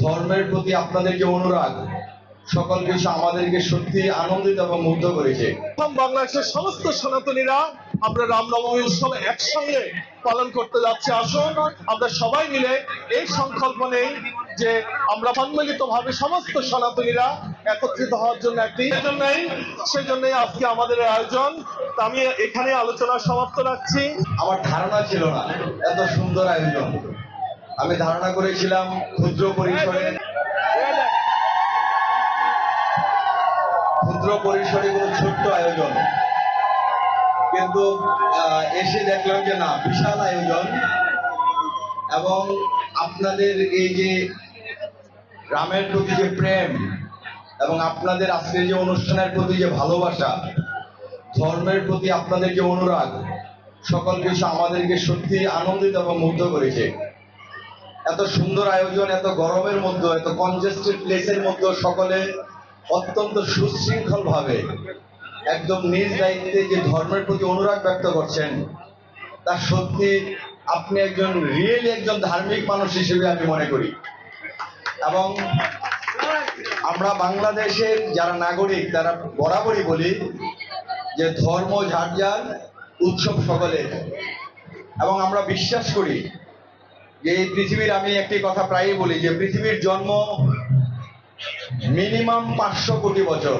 ধর্মের প্রতি আপনাদের যে অনুরাগ। সকল কিছু আমাদেরকে সত্যি আনন্দিত এবং মুগ্ধ করেছে। বাংলাদেশের সমস্ত সনাতনীরা আমরা রামনবমী উৎসব একসঙ্গে পালন করতে যাচ্ছি। আসুন আমরা সবাই মিলে এই সংকল্প নেই যে আমরা সম্মিলিত ভাবে সমস্ত সনাতনীরা একত্রিত হওয়ার জন্য একটি সেজন্যই সেজন্যই আজকে আমাদের আয়োজন। আমি এখানে আলোচনা সমাপ্ত রাখছি। আমার ধারণা ছিল না এত সুন্দর আয়োজন। আমি ধারণা করেছিলাম ক্ষুদ্র পরিসরে ক্ষুদ্র পরিসরে কোনো ছোট্ট আয়োজন। কিন্তু এসে দেখলাম যে না, বিশাল আয়োজন। এবং আপনাদের এই যে রামের প্রতি যে প্রেম এবং আপনাদের আজকের যে অনুষ্ঠানের প্রতি যে ভালোবাসা, ধর্মের প্রতি আপনাদের যে অনুরাগ, সকল কিছু আমাদেরকে সত্যি আনন্দিত এবং মুগ্ধ করেছে। এত সুন্দর আয়োজন, এত গরমের মধ্যে, এত কনজেস্টেড প্লেসের মধ্যে সকলে অত্যন্ত সুশৃঙ্খল ভাবে একদম নিজ দায়িত্বে যে ধর্মের প্রতি অনুরাগ ব্যক্ত করছেন, তা সত্যি আপনি একজন রিয়েলি একজন ধার্মিক মানুষ হিসেবে আমি মনে করি। এবং আমরা বাংলাদেশের যারা নাগরিক, তারা বরাবরই বলি যে ধর্ম যার উৎসব সকলের। এবং আমরা বিশ্বাস করি যে এই পৃথিবীর আমি একটি কথা প্রায়ই বলি যে পৃথিবীর জন্ম মিনিমাম পাঁচশো কোটি বছর।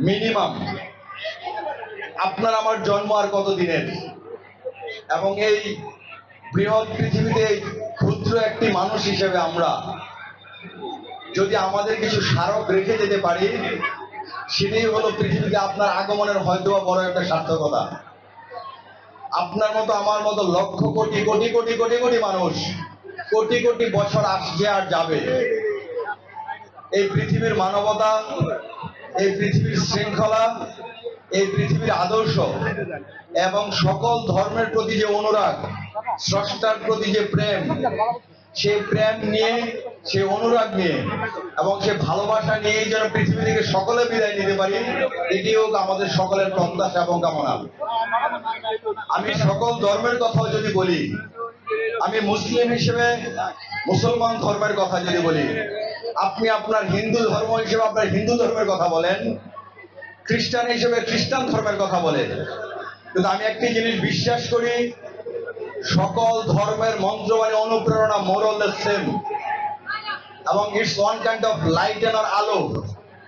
মিনিমাম। আপনার আমার জন্ম আর কত দিনের? এবং এই বৃহৎ পৃথিবীতে ক্ষুদ্র একটি মানুষ হিসেবে আমরা যদি আমাদের কিছু স্মারক রেখে যেতে পারি, সেটাই হলো পৃথিবীতে আপনার আগমনের হয়তো বড় একটা সার্থকতা। আপনার মতো, আমার মতো লক্ষ কোটি কোটি কোটি কোটি কোটি মানুষ, কোটি কোটি বছর আসছে আর যাবে। এই পৃথিবীর মানবতা, এই পৃথিবীর শৃঙ্খলা, এই পৃথিবীর আদর্শ এবং সকল ধর্মের প্রতি যে অনুরাগ, স্রষ্টার প্রতি যে প্রেম সেই প্রেম নিয়ে, সে অনুরাগ নিয়ে এবং সে ভালোবাসা নিয়ে যেন পৃথিবী থেকে সকলে বিদায় নিতে পারি, এটি হোক আমাদের সকলের প্রত্যাশা এবং কামনা। আমি সকল ধর্মের কথাও যদি বলি, আমি মুসলিম হিসেবে মুসলমান ধর্মের কথা যদি বলি, আপনি আপনার হিন্দু ধর্ম হিসেবে আপনার হিন্দু ধর্মের কথা বলেন, খ্রিস্টান হিসেবে খ্রিস্টান ধর্মের কথা বলেন। কিন্তু আমি একটি জিনিস বিশ্বাস করি, সকল ধর্মের মন্ত্রবাণী, অনুপ্রেরণা মোরল সেম এবং it's one kind of light and আর আলো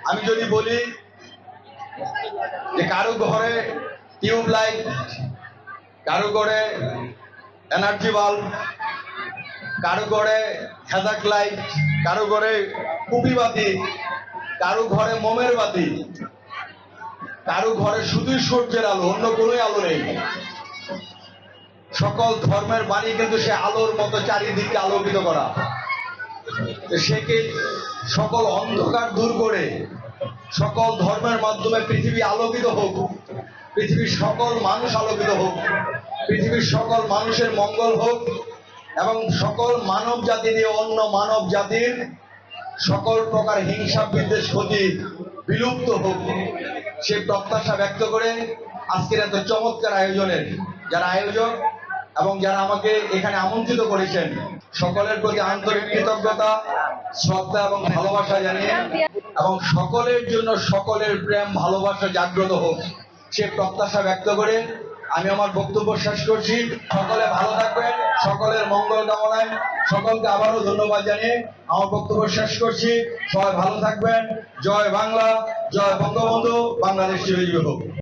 আমি যদি বলি যে কারও ঘরে টিউব লাইট কারও করে এনার্জি বাল্ব কারও ঘরে হেদাক লাইট কারও ঘরে কুপি বাতি কারও ঘরে মোমের বাতি কারও ঘরে শুধুই সূর্যের আলো, অন্য কোনো আলো নেই। সকল ধর্মের বাণী কিন্তু সে আলোর মতো চারিদিকে আলোকিত করা। সে কি সকল অন্ধকার দূর করে, সকল ধর্মের মাধ্যমে পৃথিবী আলোকিত হোক পৃথিবীর সকল মানুষ আলোকিত হোক, পৃথিবীর সকল মানুষের মঙ্গল হোক, এবং সকল মানব জাতি দিয়ে অন্য মানব জাতির সকল প্রকার হিংসা, বিদ্বেষ, ক্ষতি বিলুপ্ত হোক। সে প্রত্যাশা ব্যক্ত করে আজকের এত চমৎকার আয়োজনের যারা আয়োজক এবং যারা আমাকে এখানে আমন্ত্রিত করেছেন, সকলের প্রতি আন্তরিক কৃতজ্ঞতা, শ্রদ্ধা এবং ভালোবাসা জানিয়ে এবং সকলের জন্য সকলের প্রেম, ভালোবাসা জাগ্রত হোক। সে প্রত্যাশা ব্যক্ত করে। আমি আমার বক্তব্য শেষ করছি। সকলে ভালো থাকবেন, সকলের মঙ্গল কামনায়। সকলকে আবারও ধন্যবাদ জানিয়ে আমার বক্তব্য শেষ করছি। সবাই ভালো থাকবেন। জয় বাংলা, জয় বঙ্গবন্ধু, বাংলাদেশ চিরজীবী হোক